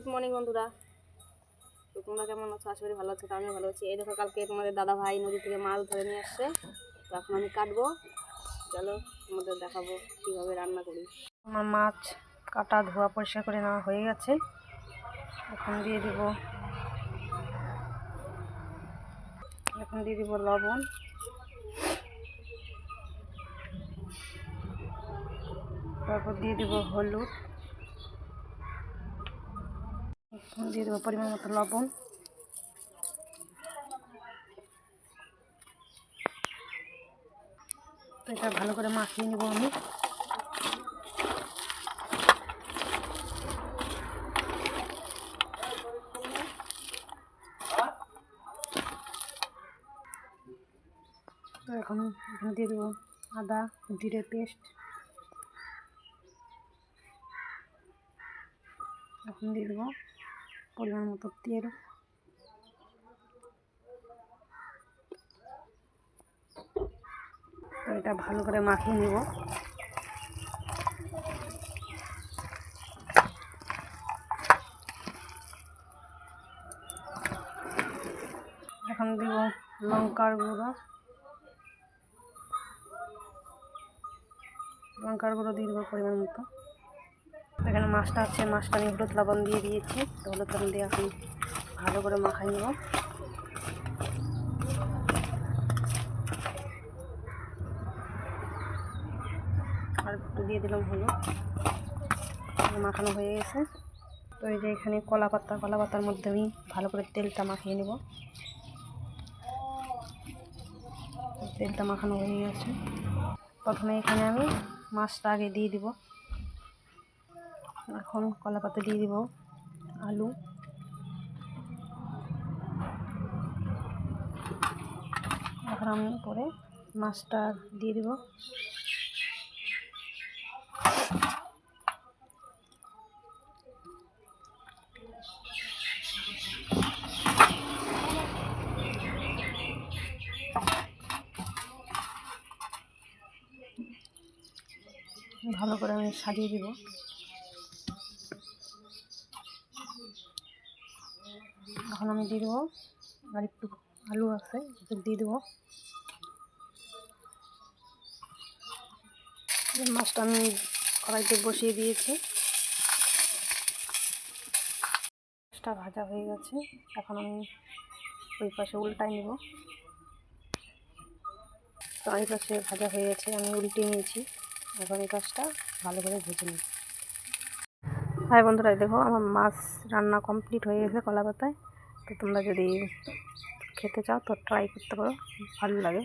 Good morning বন্ধুরা। তো তোমরা কেমন আছো? আশা করি ভালো আছো আমিও ভালো আছি। এই দেখো, কালকে তোমাদের দাদা ভাই নদী থেকে মাছ ধরে নিয়ে আসছে। তো এখন আমি কাটবো। চলো, তোমাদের দেখাবো কীভাবে রান্না করি। আমার মাছ কাটা ধোয়া পরিষ্কার করে নেওয়া হয়ে গেছে। এখন দিয়ে দিব, এখন দিয়ে দিব লবণ। তারপর দিয়ে দিব হলুদ এখন দিয়ে দেবো পরিমাণ মতো লবণ। এটা ভালো করে মাখিয়ে নেব আমি। এখানে দিয়ে দেবো আদা, জিরে পেস্ট। এখন দিয়ে দেবো পরিমাণ মতো তেল এটা ভালো করে মাখিয়ে নিব। এখন দিব লঙ্কার গুঁড়ো। লঙ্কার গুঁড়ো দিয়ে দেবো পরিমাণ মতো। এখানে মাছটা আছে মাছটা আমি হলুদ লবণ দিয়ে দিয়েছি। তো হলুদ লবণ দিয়ে এখন ভালো করে মাখাই নেব। আর একটু দিয়ে দিলাম হলুদ। মাখানো হয়ে গেছে। তো এই যে এখানে কলা পাতা, কলা পাতার মধ্যে আমি ভালো করে তেলটা মাখিয়ে নেব। তেলটা মাখানো হয়ে গেছে। প্রথমে এখানে আমি মাছটা আগে দিয়ে দিব। এখন কলা পাতা দিয়ে দিব, আলু। এখন আমি পরে মাছটা দিয়ে দিব। ভালো করে আমি সাজিয়ে দিব। এখন আমি দিয়ে দেবো। আর একটু আলু আছে দিয়ে দেবো। মাছটা আমি কড়াইতে বসিয়ে দিয়েছি। মাছটা ভাজা হয়ে গেছে, এখন আমি ওই পাশে উল্টাই নেব। তো এই পাশে ভাজা হয়ে গেছে, আমি উল্টে নিয়েছি। এখন এই পাশটা ভালো করে ভেজে নিই। হাই বন্ধুরা দেখো আমার মাছ রান্না কমপ্লিট হয়ে গেছে কলা পাতায় তো তোমরা যদি খেতে চাও তো ট্রাই করতে পারো ভালো লাগে।